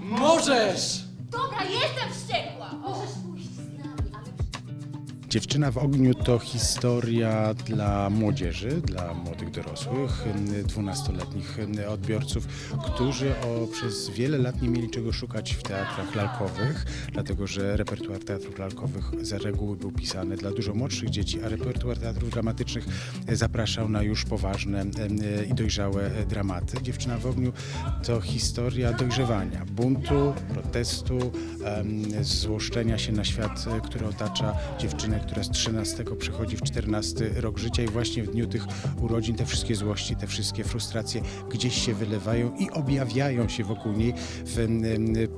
Możesz! Dobra, jestem wściekła! Dziewczyna w ogniu to historia dla młodzieży, dla młodych dorosłych, dwunastoletnich odbiorców, którzy o, przez wiele lat nie mieli czego szukać w teatrach lalkowych, dlatego że repertuar teatrów lalkowych za reguły był pisany dla dużo młodszych dzieci, a repertuar teatrów dramatycznych zapraszał na już poważne em, i dojrzałe dramaty. Dziewczyna w ogniu to historia dojrzewania, buntu, protestu, złoszczenia się na świat, e, który otacza dziewczynę, która z 13 przechodzi w 14 rok życia i właśnie w dniu tych urodzin te wszystkie złości, te wszystkie frustracje gdzieś się wylewają i objawiają się wokół niej w,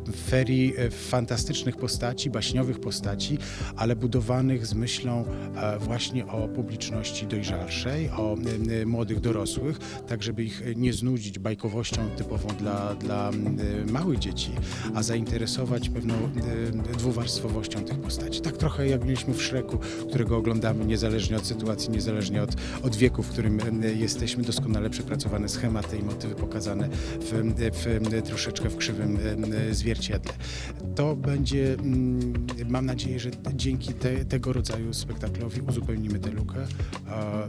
w ferii e, fantastycznych postaci, baśniowych postaci, ale budowanych z myślą e, właśnie o publiczności dojrzalszej, o em, młodych dorosłych, tak żeby ich nie znudzić bajkowością typową dla, dla małych dzieci, a zainteresować pewną dwuwarstwowością tych postaci. Tak trochę jak mieliśmy w Szreku, którego oglądamy niezależnie od sytuacji, niezależnie od, od wieku, w którym jesteśmy, doskonale przepracowane schematy i motywy pokazane w, w troszeczkę w krzywym zwierciedle. To będzie, mm, mam nadzieję, że dzięki te, tego rodzaju spektaklowi uzupełnimy tę lukę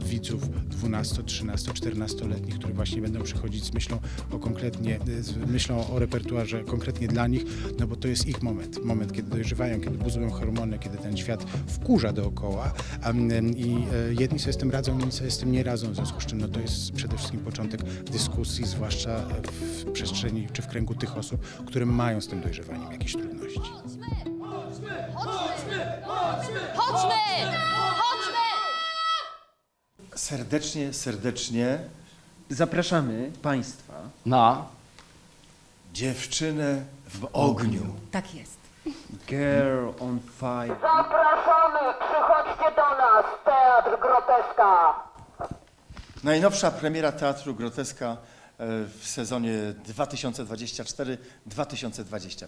widzów 12, 13, 14-letnich, którzy właśnie będą przychodzić z myślą o konkretnie, myślą o repertuarze konkretnie dla nich, no bo to jest ich moment, moment, kiedy dojrzewają, kiedy buzują hormony, kiedy ten świat wkurza dookoła a, mm, i e, jedni sobie z tym radzą, inni sobie z tym nie radzą, w związku z czym no to jest przede wszystkim początek dyskusji, zwłaszcza w przestrzeni czy w kręgu tych osób, które mają z tym dojrzewaniem jakieś trudności. Chodźmy! Chodźmy! Serdecznie, serdecznie zapraszamy Państwa Na. dziewczynę w ogniu. tak jest. Girl on fire. Zapraszamy, przychodźcie do nas, Teatr Groteska. Najnowsza premiera Teatru Groteska e, w sezonie 2024-2025.